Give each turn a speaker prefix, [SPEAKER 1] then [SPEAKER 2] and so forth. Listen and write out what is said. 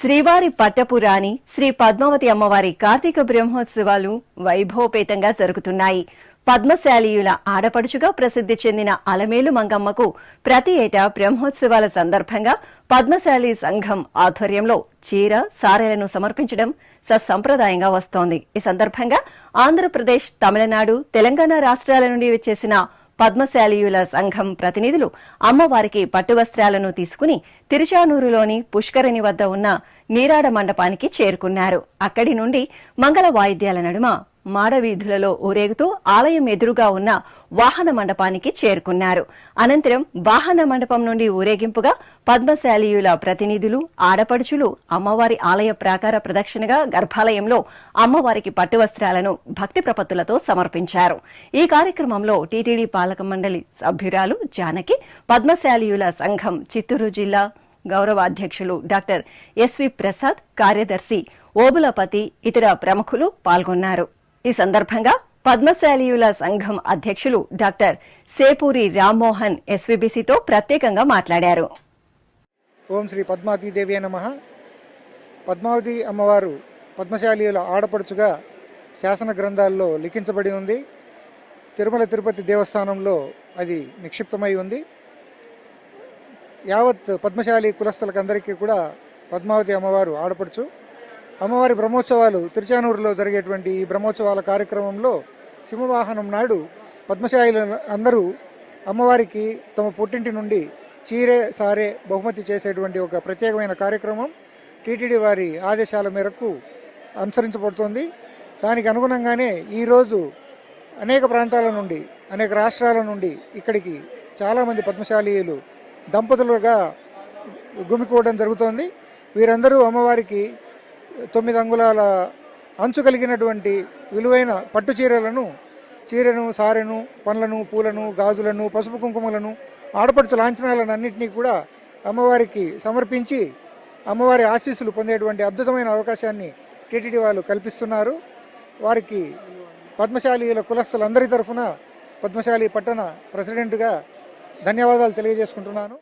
[SPEAKER 1] శ్రీవారి పట్టపురాణి శ్రీ పద్మావతి అమ్మవారి కార్తీక బ్రహ్మోత్సవాలు వైభవపేతంగా జరుగుతున్నాయి. పద్మశాలీయుల ఆడపడుచుగా ప్రసిద్ధి చెందిన అలమేలు మంగమ్మకు ప్రతి ఏటా బ్రహ్మోత్సవాల సందర్భంగా పద్మశాలి సంఘం ఆధ్వర్యంలో చీర సారెలను సమర్పించడం సత్సంప్రదాయంగా వస్తోంది. ఈ సందర్భంగా ఆంధ్రప్రదేశ్ తమిళనాడు తెలంగాణ రాష్ట్రాల నుండి వచ్చేసిన పద్మశాలీయుల సంఘం ప్రతినిధులు అమ్మవారికి పట్టువస్త్రాలను తీసుకుని తిరుచానూరులోని పుష్కరిణి వద్ద ఉన్న నీరాడ మండపానికి చేరుకున్నారు. అక్కడి నుండి మంగళ వాయిద్యాల నడుమ మాడవీధులలో ఊరేగుతూ ఆలయం ఎదురుగా ఉన్న వాహన మండపానికి చేరుకున్నారు. అనంతరం వాహన మండపం నుండి ఊరేగింపుగా పద్మశాలీయుల ప్రతినిధులు ఆడపడుచులు అమ్మవారి ఆలయ ప్రాకార ప్రదక్షిణగా గర్భాలయంలో అమ్మవారికి పట్టు వస్త్రాలను భక్తి ప్రపత్తులతో సమర్పించారు. ఈ కార్యక్రమంలో టీటీడీ పాలక మండలి సభ్యురాలు జానకి పద్మశాలీయుల సంఘం చిత్తూరు జిల్లా గౌరవ అధ్యక్షులు డాక్టర్ ఎస్వి ప్రసాద్ కార్యదర్శి ఓబులపతి ఇతర ప్రముఖులు పాల్గొన్నారు. ఈ సందర్భంగా పద్మశాలీయుల సంఘం అధ్యక్షులు డాక్టర్ సేపూరి రామ్మోహన్ ఎస్వీబీసీతో ప్రత్యేకంగా మాట్లాడారు.
[SPEAKER 2] ఓం శ్రీ పద్మావతీదేవి నమ. పద్మావతి అమ్మవారు పద్మశాలీయుల ఆడపడుచుగా శాసన గ్రంథాల్లో లిఖించబడి ఉంది. తిరుమల తిరుపతి దేవస్థానంలో అది నిక్షిప్తమై ఉంది. యావత్ పద్మశాలి కులస్తులకందరికీ కూడా పద్మావతి అమ్మవారు ఆడపడుచు. అమ్మవారి బ్రహ్మోత్సవాలు తిరుచానూరులో జరిగేటువంటి ఈ బ్రహ్మోత్సవాల కార్యక్రమంలో సింహవాహనం నాడు పద్మశాలి అందరూ అమ్మవారికి తమ పుట్టింటి నుండి చీరే సారే బహుమతి చేసేటువంటి ఒక ప్రత్యేకమైన కార్యక్రమం టీటీడీ వారి ఆదేశాల మేరకు అనుసరించబడుతోంది. దానికి అనుగుణంగానే ఈరోజు అనేక ప్రాంతాల నుండి అనేక రాష్ట్రాల నుండి ఇక్కడికి చాలామంది పద్మశాలీయులు దంపతులుగా గుమికూడడం జరుగుతోంది. వీరందరూ అమ్మవారికి తొమ్మిది అంగుళాల అంచు కలిగినటువంటి విలువైన పట్టు చీరలను చీరను సారెను పండ్లను పూలను గాజులను పసుపు కుంకుమలను ఆడపడుచు లాంఛనాలను అన్నింటినీ కూడా అమ్మవారికి సమర్పించి అమ్మవారి ఆశీస్సులు పొందేటువంటి అద్భుతమైన అవకాశాన్ని టీటీడీ వాళ్ళు కల్పిస్తున్నారు. వారికి పద్మశాలీల కులస్తులందరి తరఫున పద్మశాలి పట్టణ ప్రెసిడెంట్గా ధన్యవాదాలు తెలియజేసుకుంటున్నాను.